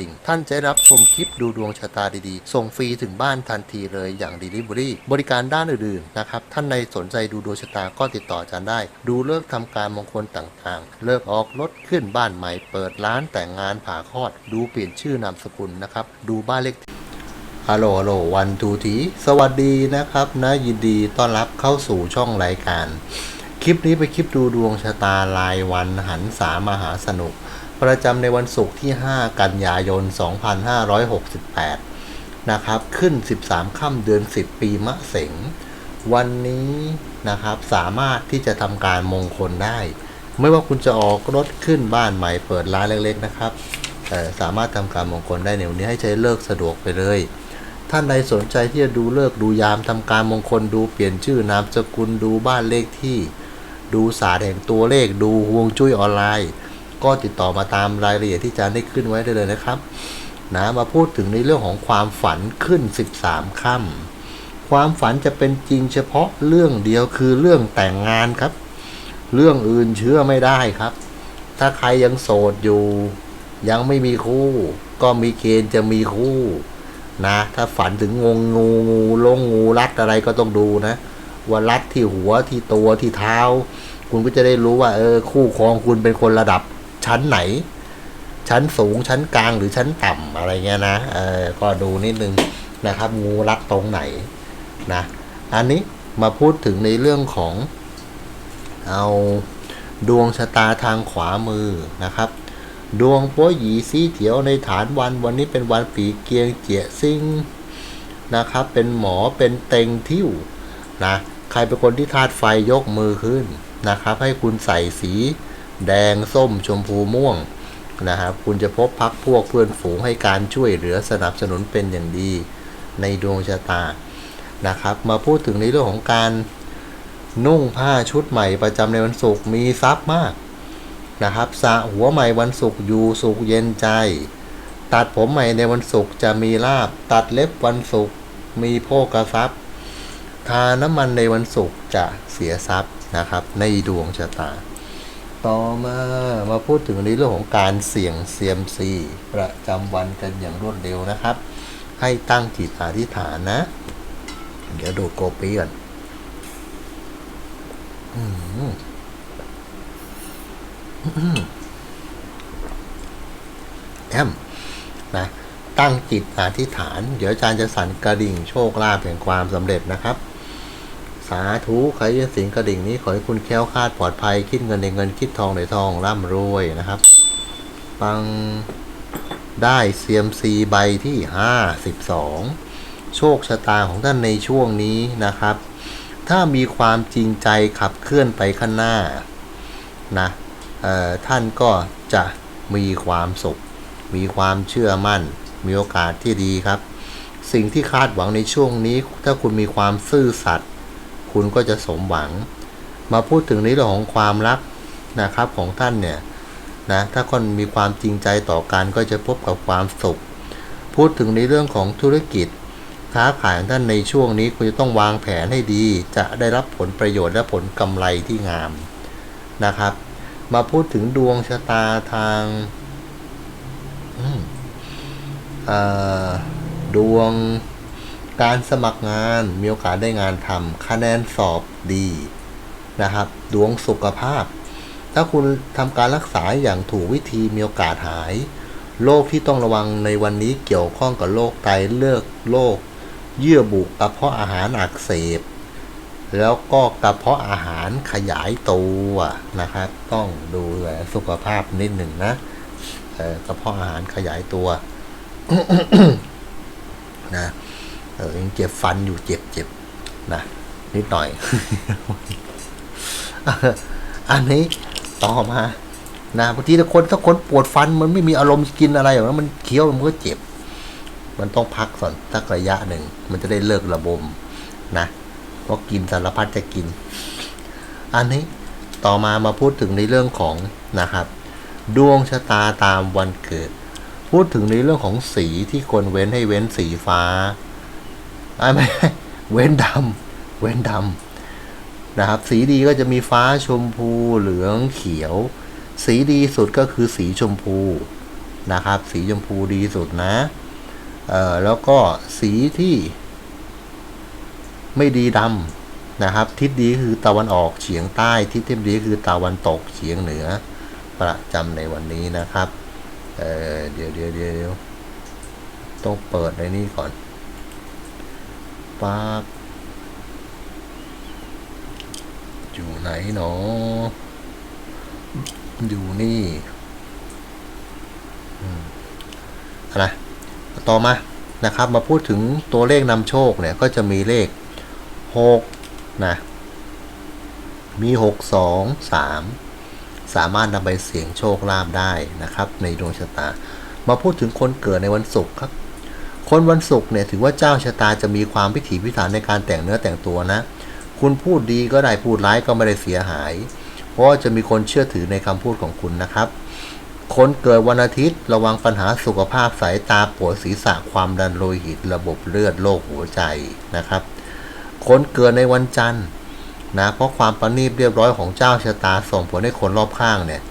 ดิ่ง ท่านจะได้รับชมคลิปดูดวงชะตาดีๆ ส่งฟรีถึงบ้านทันทีเลยอย่าง Delivery บริการด้านอื่นๆนะครับ ท่านในสนใจดูดวงชะตาก็ติดต่ออาจารย์ได้ ดูเลิกษ์ทำการมงคลต่างๆ เลิกออกรถขึ้นบ้านใหม่ เปิดร้านแต่งงานผ่าคลอด ดูเปลี่ยนชื่อนามสกุลนะครับ ดูบ้านเลขที่ฮัลโหลฮัลโหลวันทูทีสวัสดีนะครับนะยินดีต้อนรับเข้าสู่ช่องรายการ คลิปนี้เป็นคลิปดูดวงชะตารายวันหันษามาหาสนุก ประจำในวันศุกร์ที่ 5 กันยายน 2568 นะครับ ขึ้น 13 ค่ำเดือน 10 ปีมะเสง วันนี้นะครับสามารถที่จะทำการมงคลได้ ไม่ว่าคุณจะออกรถขึ้นบ้านใหม่เปิดร้านเล็กๆนะครับสามารถทำการมงคลได้ในวันนี้ให้ใช้เลิกสะดวกไปเลย ท่านใดสนใจที่จะดูเลิกดูยามทำการมงคลดูเปลี่ยนชื่อนามสกุลดูบ้านเลขที่ ดูศาสตร์แห่งตัวเลขดูฮวงจุ้ยออนไลน์ ก็ติดต่อมาตามรายละเอียดที่อาจารย์ได้ขึ้นไว้ได้เลยนะครับนะมาพูดถึงในเรื่องของความฝันขึ้น 13ค่ำความฝันจะเป็นจริงเฉพาะเรื่องเดียวคือเรื่องแต่งงานครับ เรื่องอื่นเชื่อไม่ได้ครับ ถ้าใครยังโสดอยู่ ยังไม่มีคู่ ก็มีเกณฑ์จะมีคู่นะ ถ้าฝันถึงงงงูงูลงงูรัดอะไรก็ต้องดูนะว่ารัดที่หัวที่ตัวที่เท้า คุณก็จะได้รู้ว่าเออคู่ครองคุณเป็นคนระดับ ชั้นไหน ชั้นสูงชั้นกลางหรือชั้นต่ำอะไรเงี้ยนะเออก็ดูนิดนึงนะครับ งูรัดตรงไหนนะอันนี้มาพูดถึงในเรื่องของเอาดวงชะตาทางขวามือนะครับ ดวงโป้หยีซีเถียวในฐานวันวันนี้เป็นวันปีเกียงเจียซิงนะครับ เป็นหมอเป็นเต็งทิ้วนะใครเป็นคนที่ธาตุไฟยกมือขึ้นนะครับ ให้คุณใส่สี แดงส้มชมพูม่วงนะครับคุณจะพบพักพวกเพื่อนฝูงให้การช่วยเหลือสนับสนุนเป็นอย่างดีในดวงชะตานะครับ มาพูดถึงในเรื่องของการนุ่งผ้าชุดใหม่ประจำในวันศุกร์มีทรัพย์มากนะครับสระหัวใหม่วันศุกร์อยู่สุขเย็นใจ ตัดผมใหม่ในวันศุกร์จะมีลาบ ตัดเล็บวันศุกร์มีโภกทรัพย์ทาน้ำมันในวันศุกร์จะเสียทรัพย์นะครับ ในดวงชะตา ต่อมามาพูดถึงในเรื่องของการเสี่ยงเซียมซีประจำวันกันอย่างรวดเร็วนะครับ ให้ตั้งจิตอธิษฐานนะ เดี๋ยวดูโกปีก่อนอืมแอมนะตั้งจิตอธิษฐาน เดี๋ยวอาจารย์จะสั่นกระดิ่งโชคลาภแห่งความสำเร็จนะครับ สาธุใครจะสิงกระดิ่งนี้ขอให้คุณแค้วคาดปลอดภัย คิดเงินในเงินคิดทองในทองร่ำรวยนะครับ ปังได้เซียมซีใบที่ 52 โชคชะตาของท่านในช่วงนี้นะครับ ถ้ามีความจริงใจขับเคลื่อนไปข้างหน้านะท่านก็จะมีความสุข มีความเชื่อมั่น มีโอกาสที่ดีครับ สิ่งที่คาดหวังในช่วงนี้ ถ้าคุณมีความซื่อสัตย์ คุณก็จะสมหวัง มาพูดถึงในเรื่องของความรักนะครับของท่านเนี่ยนะถ้าคนมีความจริงใจต่อกันก็จะพบกับความสุข พูดถึงในเรื่องของธุรกิจ ค้าขายของท่านในช่วงนี้คุณจะต้องวางแผนให้ดี จะได้รับผลประโยชน์และผลกำไรที่งามนะครับ มาพูดถึงดวงชะตาทางดวง การสมัครงานมีโอกาสได้งานทำคะแนนสอบดีนะครับ ดวงสุขภาพ ถ้าคุณทำการรักษาอย่างถูกวิธีมีโอกาสหายโรคที่ต้องระวังในวันนี้เกี่ยวข้องกับโรคไตเลือกโรคเยื่อบุกระเพาะอาหารอักเสบ แล้วก็กระเพาะอาหารขยายตัวนะครับ ต้องดูแลสุขภาพนิดหนึ่งนะกระเพาะอาหารขยายตัวนะ เออยังเจ็บฟันอยู่เจ็บเจ็บนะนิดหน่อย อันนี้ต่อมานะบางทีถ้าคนถ้าคนปวดฟันมันไม่มีอารมณ์กินอะไรอย่างนั้นมันเคี้ยวมันก็เจ็บ มันต้องพักก่อนสักระยะหนึ่ง มันจะได้เลิกระบมนะเพราะกินสารพัดจะกิน อันนี้ต่อมามาพูดถึงในเรื่องของนะครับ ดวงชะตาตามวันเกิด พูดถึงในเรื่องของสีที่ควรเว้นให้เว้นสีฟ้า ไม่เว้นดำเว้นดำนะครับ สีดีก็จะมีฟ้าชมพูเหลืองเขียว สีดีสุดก็คือสีชมพูนะครับ สีชมพูดีสุดนะเออแล้วก็สีที่ไม่ดีดำนะครับ ทิศดีคือตะวันออกเฉียงใต้ ทิศที่ไม่ดีคือตะวันตกเฉียงเหนือ ประจำในวันนี้นะครับเออเดี๋ยวเดี๋ยวเดี๋ยวต้องเปิดในนี้ก่อน ปาก อยู่ไหนหนอ อยู่นี่อะไรต่อมานะครับ มาพูดถึงตัวเลขนำโชคเนี่ย ก็จะมีเลขหกนะมีหกสองสามสามารถนำไปเสี่ยงโชคลาภได้นะครับ ในดวงชะตา มาพูดถึงคนเกิดในวันศุกร์ครับ คนวันศุกร์เนี่ยถือว่าเจ้าชะตาจะมีความพิถีพิถันในการแต่งเนื้อแต่งตัวนะ คุณพูดดีก็ได้พูดร้ายก็ไม่ได้เสียหาย เพราะจะมีคนเชื่อถือในคำพูดของคุณนะครับ คนเกิดวันอาทิตย์ระวังปัญหาสุขภาพสายตาปวดศีรษะความดันโลหิต ระบบเลือดโรคหัวใจนะครับ คนเกิดในวันจันทร์นะเพราะความประณีตเรียบร้อยของเจ้าชะตาส่งผลให้คนรอบข้างเนี่ย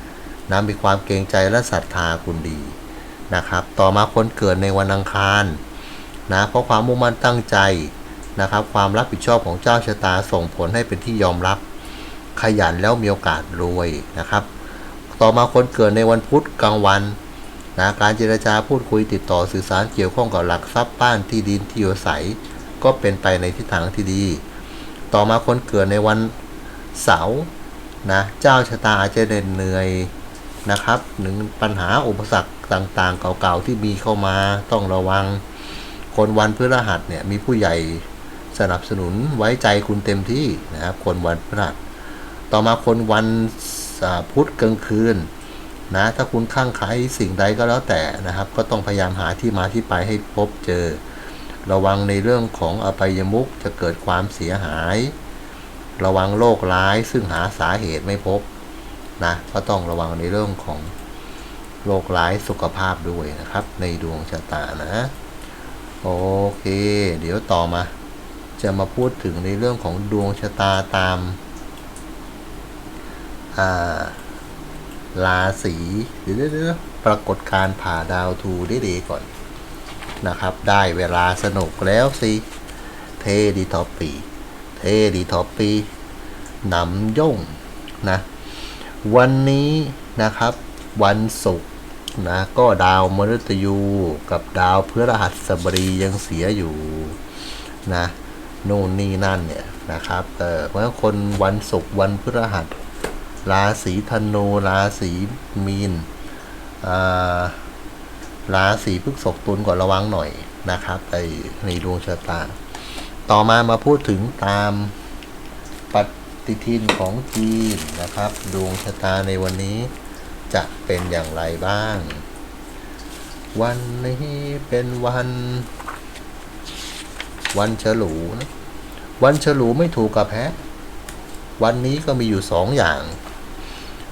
นะมีความเกรงใจและศรัทธาคุณดี นะครับ ต่อมาคนเกิดในวันอังคารนะเพราะความมุ่งมั่นตั้งใจนะครับ ความรับผิดชอบของเจ้าชะตาส่งผลให้เป็นที่ยอมรับ ขยันแล้วมีโอกาสรวยนะครับ ต่อมาคนเกิดในวันพุธกลางวันนะการเจรจาพูดคุยติดต่อสื่อสารเกี่ยวข้องกับหลักทรัพย์บ้านที่ดินที่อยู่อาศัย ก็เป็นไปในทิศทางที่ดี ต่อมาคนเกิดในวันเสาร์นะเจ้าชะตาอาจจะเหน็ดเหนื่อยนะครับหนึ่งปัญหาอุปสรรค ต่างๆ เก่าๆที่มีเข้ามาต้องระวัง คนวันพฤหัสเนี่ยมีผู้ใหญ่สนับสนุนไว้ใจคุณเต็มที่นะครับคนวันพฤหัส ต่อมาคนวันพุธกลางคืนนะถ้าคุณข้างใครสิ่งใดก็แล้วแต่นะครับ ก็ต้องพยายามหาที่มาที่ไปให้พบเจอ ระวังในเรื่องของอภัยมุกจะเกิดความเสียหาย ระวังโรคร้ายซึ่งหาสาเหตุไม่พบนะก็ต้องระวังในเรื่องของ โรคร้ายสุขภาพด้วยนะครับ ในดวงชะตานะ โอเค เดี๋ยวต่อมา จะมาพูดถึงในเรื่องของดวงชะตาตามาราศีเดี๋ยวเดี๋ยวปรากฏการผ่าดาวทูได้ดีก่อนนะครับ ได้เวลาสนุกแล้วสิ เทดีท็อปปี เทดีท็อปปีนำย่งนะ วันนี้นะครับวันศุกร์ นะก็ดาวมฤตยูกับดาวพฤหัสบดียังเสียอยู่นะนู่นนี่นั่นเนี่ยนะครับเออเพราะฉะนั้นคนวันศุกร์วันพฤหัสราศีธนูราศีมีนอ่าราศีพฤษภตุลก่อนระวังหน่อยนะครับในในดวงชะตา ต่อมามาพูดถึงตามปฏิทินของจีนนะครับ ดวงชะตาในวันนี้ จะเป็นอย่างไรบ้าง วันนี้เป็นวัน วันฉลูนะวันฉลูไม่ถูกกับแพ้วันนี้ก็มีอยู่สองอย่าง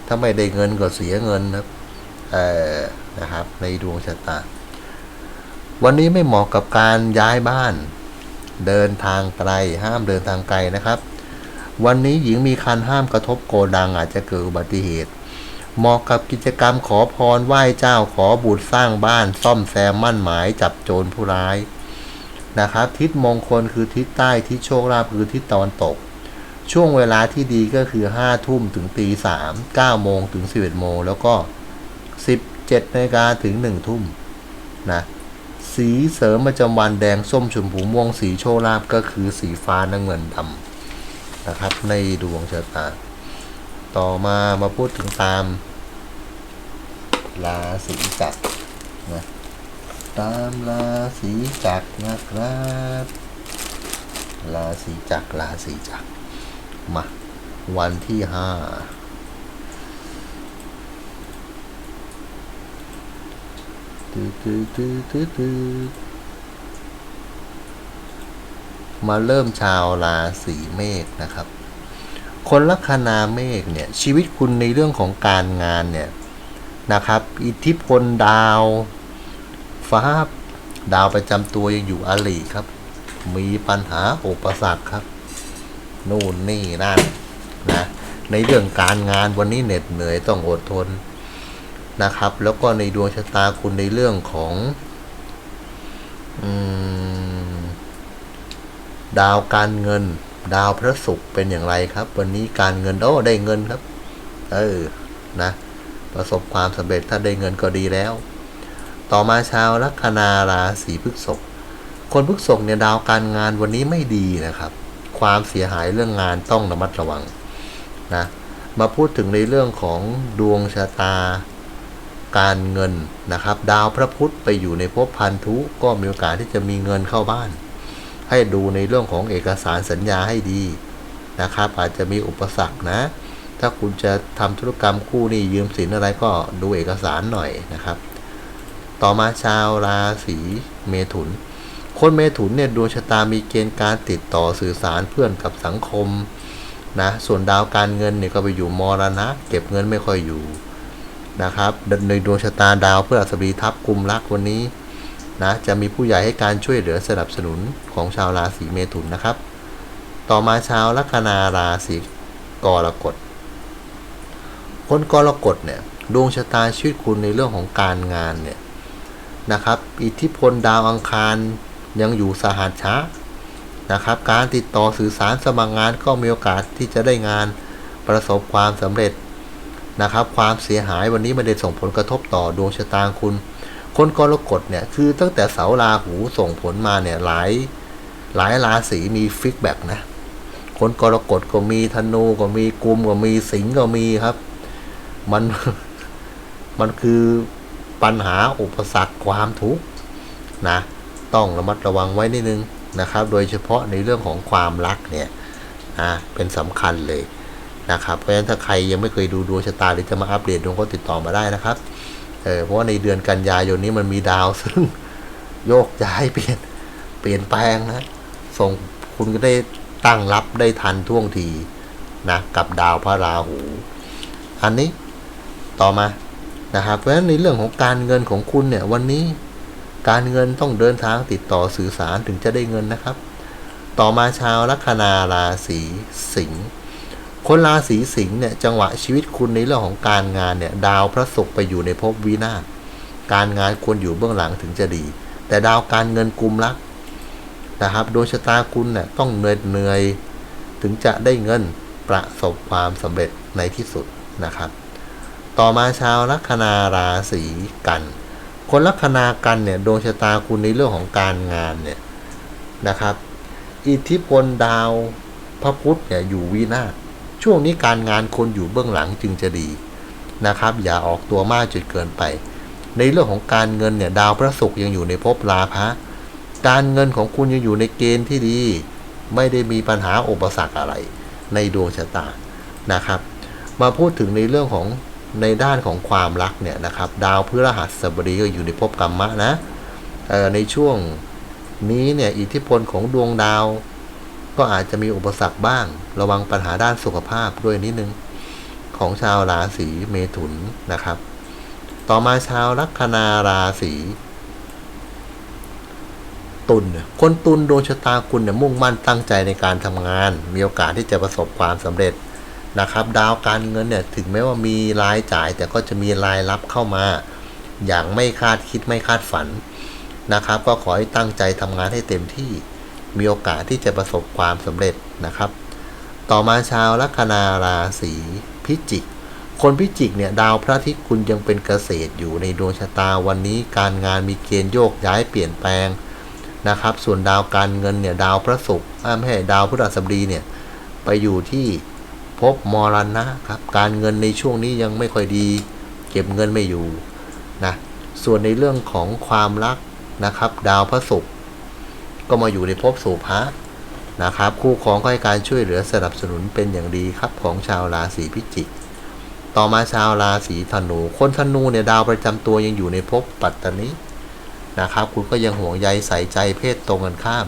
ถ้าไม่ได้เงินก็เสียเงินนะครับเออนะครับ ในดวงชะตา วันนี้ไม่เหมาะกับการย้ายบ้าน เดินทางไกลห้ามเดินทางไกลนะครับ วันนี้หญิงมีคันห้ามกระทบโกดังอาจจะเกิดอุบัติเหตุ เหมาะกับกิจกรรมขอพรไหว้เจ้าขอบุตรสร้างบ้านซ่อมแซมมั่นหมายจับโจรผู้ร้ายนะครับ ทิศมงคลคือทิศใต้ทิศโชคลาภคือทิศตะวันตก ช่วงเวลาที่ดีก็คือห้าทุ่มถึงตีสามเก้าโมงถึงสิบเอ็ดโมงแล้วก็สิบเจ็ดนาฬิกาถึงหนึ่งทุ่มนะสีเสริมประจำวันแดงส้มชมพูม่วงสีโชคลาภก็คือสีฟ้าน้ำเงินดำนะครับในดวงชะตา ต่อมามาพูดถึงตาม ราศีจักรนะตามราศีจักรนะครับราศีจักรราศีจักรมาวันที่ห้าตื้อตื้อตื้อตื้อตื้อมาเริ่มชาวราศีเมษนะครับ คนลัคนาเมษเนี่ยชีวิตคุณในเรื่องของการงานเนี่ยนะครับ อิทธิพลดาวฟ้าดาวประจำตัวยังอยู่อลีครับ มีปัญหาอุปสรรคครับ นู่นนี่นั่นนะในเรื่องการงานวันนี้เหน็ดเหนื่อยต้องอดทนนะครับ แล้วก็ในดวงชะตาคุณในเรื่องของอดาวการเงิน ดาวพระศุกร์เป็นอย่างไรครับ วันนี้การเงินโอ้ได้เงินครับ เออนะ ประสบความสำเร็จถ้าได้เงินก็ดีแล้ว ต่อมาชาวลัคนาราศีพฤษภคนพฤษภเนี่ยดาวการงานวันนี้ไม่ดีนะครับ ความเสียหายเรื่องงานต้องระมัดระวังนะมาพูดถึงในเรื่องของดวงชะตาการเงินนะครับ ดาวพระพุธไปอยู่ในภพพันธุก็มีโอกาสที่จะมีเงินเข้าบ้าน ให้ดูในเรื่องของเอกสารสัญญาให้ดีนะครับ อาจจะมีอุปสรรคนะ ถ้าคุณจะทำธุรกรรมคู่นี้ยืมสินอะไรก็ดูเอกสารหน่อยนะครับ ต่อมาชาวราศีเมถุน คนเมถุนเนี่ยดวงชะตามีเกณฑ์การติดต่อสื่อสารเพื่อนกับสังคมนะส่วนดาวการเงินเนี่ยก็ไปอยู่มรณะ เก็บเงินไม่ค่อยอยู่นะครับในดวงชะตาดาวเพื่ออัศบดีทับกลุ่มรักวันนี้ นะจะมีผู้ใหญ่ให้การช่วยเหลือสนับสนุนของชาวราศีเมถุนนะครับ ต่อมาชาวลัคนาราศีกรกฎคนกรกฎเนี่ยดวงชะตาชีวิตคุณในเรื่องของการงานเนี่ยนะครับ อิทธิพลดาวอังคารยังอยู่สหัสช้านะครับ การติดต่อสื่อสารสมัครงานก็มีโอกาสที่จะได้งานประสบความสำเร็จนะครับ ความเสียหายวันนี้ไม่ได้ส่งผลกระทบต่อดวงชะตาคุณ คนกรกฎเนี่ยคือตั้งแต่เสาราหูส่งผลมาเนี่ยหลายหลายราศีมีฟิกแบ็กนะ คนกรกฎก็มีธนูก็มีกุมก็มีสิงก็มีครับ มันมันคือปัญหาอุปสรรคความทุกข์นะ ต้องระมัดระวังไว้นิดนึงนะครับ โดยเฉพาะในเรื่องของความรักเนี่ยนะเป็นสำคัญเลยนะครับ เพราะฉะนั้นถ้าใครยังไม่เคยดูดวงชะตาหรือจะมาอัปเดตดวงก็ติดต่อมาได้นะครับ เออเพราะว่าในเดือนกันยายนนี้มันมีดาวซึ่งโยกย้ายเปลี่ยนเปลี่ยนแปลงนะ ส่งคุณก็ได้ตั้งรับได้ทันท่วงทีนะกับดาวพระราหู อันนี้ต่อมานะครับเพราะฉะนั้นในเรื่องของการเงินของคุณเนี่ยวันนี้การเงินต้องเดินทางติดต่อสื่อสารถึงจะได้เงินนะครับ ต่อมาชาวลัคนาราศีสิงห์ คนราศีสิงห์เนี่ยจังหวะชีวิตคุณในเรื่องของการงานเนี่ยดาวพระศุกร์ไปอยู่ในภพวินาศการงานควรอยู่เบื้องหลังถึงจะดี แต่ดาวการเงินกุมรักนะครับดวงชะตาคุณเนี่ยต้องเหนื่อยเหนื่อยถึงจะได้เงินประสบความสำเร็จในที่สุดนะครับ ต่อมาชาวลัคนาราศีกัน คนลัคนากันเนี่ยดวงชะตาคุณในเรื่องของการงานเนี่ยนะครับ อิทธิพลดาวพระพุธเนี่ยอยู่วินาศ ช่วงนี้การงานคนอยู่เบื้องหลังจึงจะดีนะครับ อย่าออกตัวมากจนเกินไป ในเรื่องของการเงินเนี่ยดาวพระศุกร์ยังอยู่ในภพราพะการเงินของคุณยังอยู่ในเกณฑ์ที่ดี ไม่ได้มีปัญหาอุปสรรคอะไร ในดวงชะตานะครับ มาพูดถึงในเรื่องของในด้านของความรักเนี่ยนะครับ ดาวพฤหัสบดีก็อยู่ในภพกรรมะนะในช่วงนี้เนี่ยอิทธิพลของดวงดาว ก็อาจจะมีอุปสรรคบ้าง ระวังปัญหาด้านสุขภาพด้วยนิดนึง ของชาวราศีเมถุนนะครับ ต่อมาชาวลัคนาราศีตุลเนี่ยคนตุลดวงชะตาคุณเนี่ยมุ่งมั่นตั้งใจในการทำงาน มีโอกาสที่จะประสบความสำเร็จนะครับ ดาวการเงินเนี่ยถึงแม้ว่ามีรายจ่าย แต่ก็จะมีรายรับเข้ามา อย่างไม่คาดคิดไม่คาดฝันนะครับ ก็ขอให้ตั้งใจทำงานให้เต็มที่ มีโอกาสที่จะประสบความสำเร็จนะครับ ต่อมาชาวลัคนาราศีพิจิก คนพิจิกเนี่ยดาวพระอาทิตย์คุณยังเป็นเกษตรอยู่ในดวงชะตาวันนี้ การงานมีเกณฑ์โยกย้ายเปลี่ยนแปลงนะครับ ส่วนดาวการเงินเนี่ยดาวพระศุกร์ไม่ใช่ดาวพฤหัสบดีเนี่ยไปอยู่ที่ภพมรณะครับ การเงินในช่วงนี้ยังไม่ค่อยดี เก็บเงินไม่อยู่นะส่วนในเรื่องของความรักนะครับ ดาวพระศุกร์ ก็มาอยู่ในภพสุภะนะครับ คู่ครองก็ให้การช่วยเหลือสนับสนุนเป็นอย่างดีครับของชาวราศีพิจิก ต่อมาชาวราศีธนู คนธนูเนี่ยดาวประจำตัวยังอยู่ในภพปัตตนินะครับ คุณก็ยังห่วงใยใส่ใจเพศตรงกันข้าม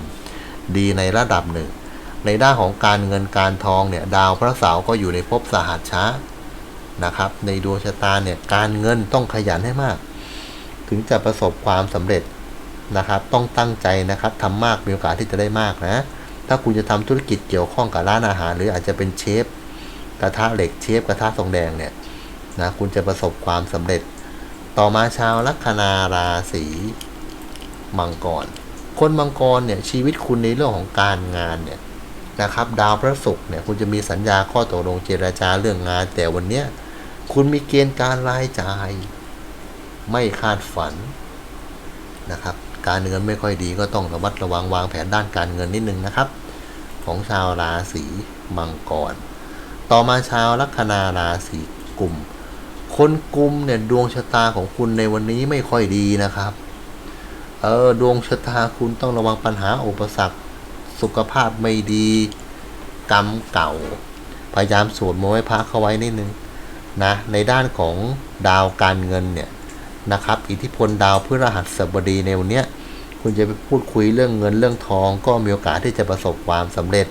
ดีในระดับหนึ่ง ในด้านของการเงินการทองเนี่ยดาวพระเสาร์ก็อยู่ในภพสหัสช้านะครับ ในดวงชะตาเนี่ยการเงินต้องขยันให้มาก ถึงจะประสบความสำเร็จ นะครับ ต้องตั้งใจนะครับทำมากมีโอกาสที่จะได้มากนะ ถ้าคุณจะทำธุรกิจเกี่ยวข้องกับร้านอาหาร หรืออาจจะเป็นเชฟกระทะเหล็กเชฟกระทะทองแดงเนี่ยนะคุณจะประสบความสำเร็จ ต่อมาชาวลัคนาราศีมังกร คนมังกรเนี่ยชีวิตคุณในเรื่องของการงานเนี่ยนะครับดาวพระศุกร์เนี่ยคุณจะมีสัญญาข้อตกลงเจรจาเรื่องงาน แต่วันเนี้ยคุณมีเกณฑ์การรายจ่าย ไม่คาดฝันนะครับ การเงินไม่ค่อยดีก็ต้องระมัดระวังวางแผนด้านการเงินนิดนึงนะครับ ของชาวราศีมังกร ต่อมาชาวลัคนาราศีกุมคนกุมเนี่ยดวงชะตาของคุณในวันนี้ไม่ค่อยดีนะครับ เออดวงชะตาคุณต้องระวังปัญหาอุปสรรค สุขภาพไม่ดี กรรมเก่า พยายามสวดมนต์ให้พระเข้าไว้นิดนึงนะในด้านของดาวการเงินเนี่ย นะครับ อิทธิพลดาวพฤหัสบดีในวันนี้คุณจะไปพูดคุยเรื่องเงินเรื่องทอง ก็มีโอกาสที่จะประสบความสำเร็จ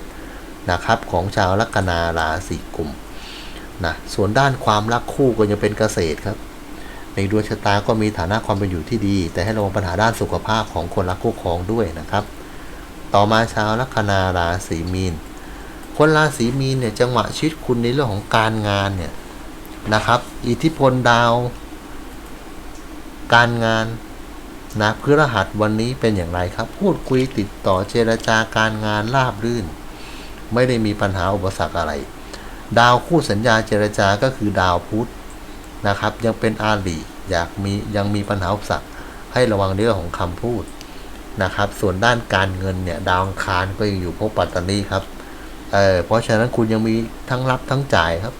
นะครับ ของชาวลัคนาราศีกุมนะส่วนด้านความรักคู่ก็ยังเป็นเกษตรครับ ในดวงชะตาก็มีฐานะความเป็นอยู่ที่ดี แต่ให้ระวังปัญหาด้านสุขภาพของคนรักคู่ครองด้วยนะครับ ต่อมาชาวลัคนาราศีมีน คนราศีมีนเนี่ยจังหวะชีวิตคุณในเรื่องของการงานเนี่ยนะครับ อิทธิพลดาว การงานนะพฤหัสวันนี้เป็นอย่างไรครับ พูดคุยติดต่อเจรจาการงานราบรื่น ไม่ได้มีปัญหาอุปสรรคอะไร ดาวคู่สัญญาเจรจาก็คือดาวพุธนะครับ ยังเป็นอาลีอยากมียังมีปัญหาอุปสรรคให้ระวังเรื่องของคำพูดนะครับ ส่วนด้านการเงินเนี่ยดาวอังคารก็ยังอยู่ภพปัตตานีครับเออเพราะฉะนั้นคุณยังมีทั้งรับทั้งจ่ายครับ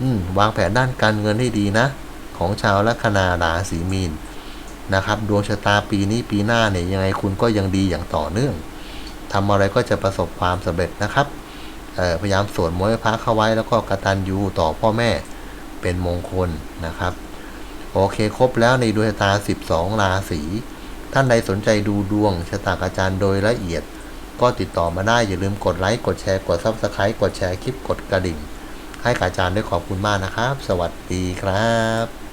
อืมวางแผนด้านการเงินให้ดีนะ ของชาวลัคนาราศีมีนนะครับดวงชะตาปีนี้ปีหน้าเนี่ยยังไงคุณก็ยังดีอย่างต่อเนื่องทำอะไรก็จะประสบความสำเร็จนะครับพยายามสวดมนต์พระเข้าไว้แล้วก็กระตัญญูต่อพ่อแม่เป็นมงคลนะครับ โอเคครบแล้วในดวงชะตา 12 ราศีท่านใดสนใจดูดวงชะตาอาจารย์โดยละเอียด ก็ติดต่อมาได้อย่าลืมกดไลค์กดแชร์กดซับสไครต์กดแชร์คลิปกดกระดิ่ง ให้กับอาจารย์ด้วยขอบคุณมากนะครับ สวัสดีครับ